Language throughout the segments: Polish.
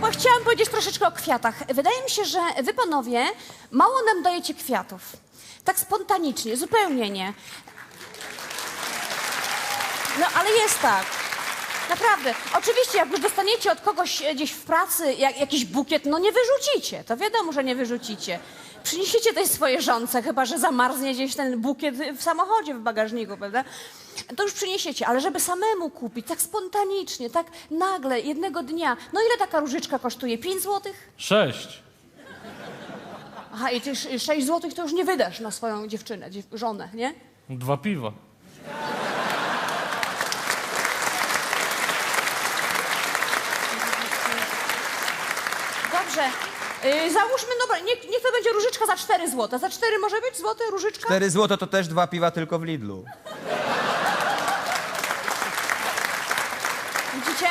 bo chciałam powiedzieć troszeczkę o kwiatach. Wydaje mi się, że wy panowie mało nam dajecie kwiatów. Tak spontanicznie, zupełnie nie. No, ale jest tak. Naprawdę. Oczywiście, jak dostaniecie od kogoś e, gdzieś w pracy jak, jakiś bukiet, no nie wyrzucicie. To wiadomo, że nie wyrzucicie. Przyniesiecie tej swojej żonce, chyba że zamarznie gdzieś ten bukiet w samochodzie, w bagażniku, prawda? To już przyniesiecie, ale żeby samemu kupić, tak spontanicznie, tak nagle, jednego dnia. No ile taka różyczka kosztuje? 5 złotych? Sześć. Aha, i ty 6 złotych to już nie wydasz na swoją dziewczynę, dziew- żonę, nie? Dwa piwa. Dobrze. Yy, załóżmy, dobra, niech, niech to będzie różyczka za 4 złote. Za 4 może być złote różyczka? 4 złote to też dwa piwa tylko w Lidlu. Widzicie?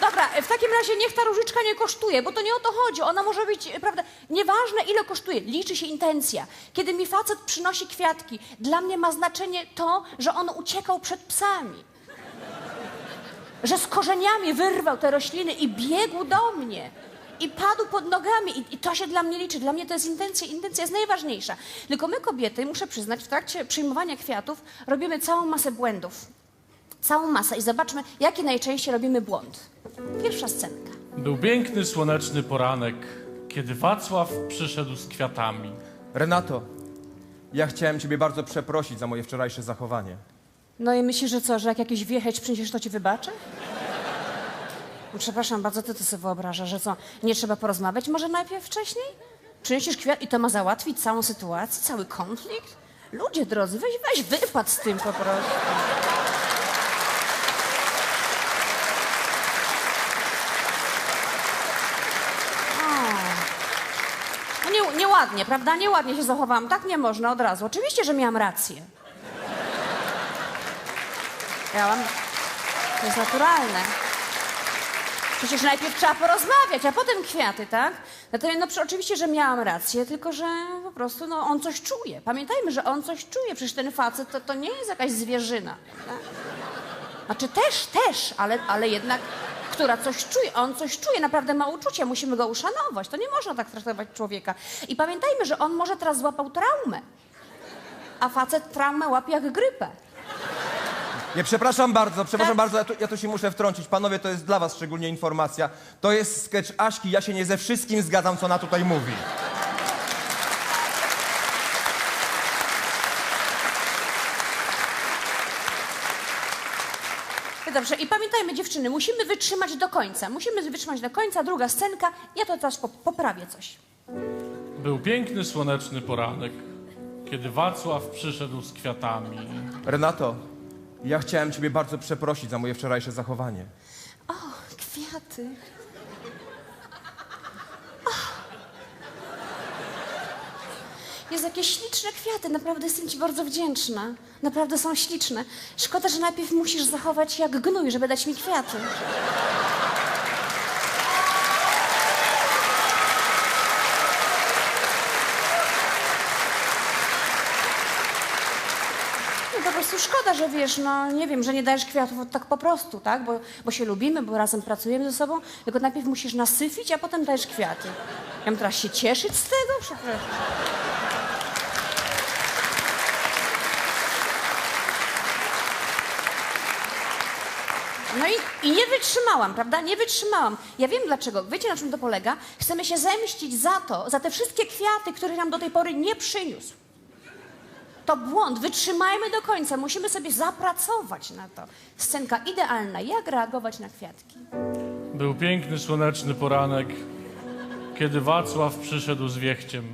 Dobra, w takim razie niech ta różyczka nie kosztuje, bo to nie o to chodzi. Ona może być, prawda, nieważne ile kosztuje, liczy się intencja. Kiedy mi facet przynosi kwiatki, dla mnie ma znaczenie to, że on uciekał przed psami. Że z korzeniami wyrwał te rośliny i biegł do mnie. I padł pod nogami. I, I to się dla mnie liczy. Dla mnie to jest intencja. Intencja jest najważniejsza. Tylko my kobiety, muszę przyznać, w trakcie przyjmowania kwiatów robimy całą masę błędów. Całą masę. I zobaczmy, jaki najczęściej robimy błąd. Pierwsza scenka. Był piękny, słoneczny poranek, kiedy Wacław przyszedł z kwiatami. Renato, ja chciałem ciebie bardzo przeprosić za moje wczorajsze zachowanie. No i myślisz, że co, że jak jakiś wiecheć przyniesiesz, to ci wybaczę? Przepraszam bardzo, ty to sobie wyobrażasz, że co, nie trzeba porozmawiać może najpierw wcześniej? Przyniesiesz kwiat i to ma załatwić całą sytuację, cały konflikt? Ludzie drodzy, weź, weź wypad z tym po prostu. No nie, nieładnie, prawda? Nieładnie się zachowałam. Tak nie można od razu. Oczywiście, że miałam rację. Miałam. To jest naturalne. Przecież najpierw trzeba porozmawiać, a potem kwiaty, tak? Natomiast no, oczywiście, że miałam rację, tylko że po prostu no, on coś czuje. Pamiętajmy, że on coś czuje. Przecież ten facet to, to nie jest jakaś zwierzyna. prawda? Znaczy też, też, ale, ale jednak, która coś czuje. On coś czuje, naprawdę ma uczucia, musimy go uszanować. To nie można tak traktować człowieka. I pamiętajmy, że on może teraz złapał traumę. A facet traumę łapie jak grypę. Nie, przepraszam bardzo, przepraszam Tak. bardzo, ja tu, ja tu się muszę wtrącić. Panowie, to jest dla was szczególnie informacja. To jest sketch Aśki, ja się nie ze wszystkim zgadzam, co ona tutaj mówi. Dobrze, i pamiętajmy dziewczyny, musimy wytrzymać do końca. Musimy wytrzymać do końca. Druga scenka. Ja to teraz po- poprawię coś. Był piękny, słoneczny poranek, kiedy Wacław przyszedł z kwiatami. Renato, ja chciałem ciebie bardzo przeprosić za moje wczorajsze zachowanie. O, kwiaty. Jest jakieś śliczne kwiaty, naprawdę jestem ci bardzo wdzięczna. Naprawdę są śliczne. Szkoda, że najpierw musisz zachować się jak gnój, żeby dać mi kwiaty. Po prostu szkoda, że wiesz, no nie wiem, że nie dajesz kwiatów tak po prostu, tak? Bo, bo się lubimy, bo razem pracujemy ze sobą, tylko najpierw musisz nasyfić, a potem dajesz kwiaty. Ja mam teraz się cieszyć z tego? Przepraszam. No i, i nie wytrzymałam, prawda? Nie wytrzymałam. Ja wiem dlaczego. Wiecie, na czym to polega? Chcemy się zemścić za to, za te wszystkie kwiaty, które nam do tej pory nie przyniósł. To błąd. Wytrzymajmy do końca. Musimy sobie zapracować na to. Scenka idealna. Jak reagować na kwiatki? Był piękny, słoneczny poranek, kiedy Wacław przyszedł z wiechciem.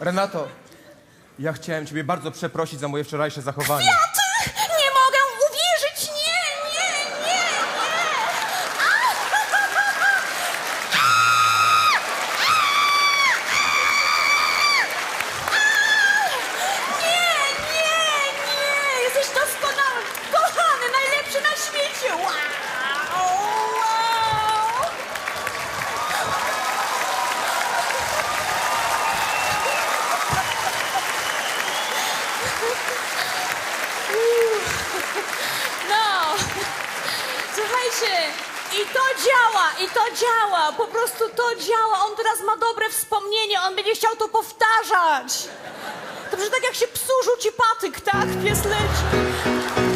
Renato, ja chciałem ciebie bardzo przeprosić za moje wczorajsze zachowanie. Nie I to działa, i to działa, po prostu to działa. On teraz ma dobre wspomnienie, on będzie chciał to powtarzać. To tak jak się psu rzuci patyk, tak? Pies leci.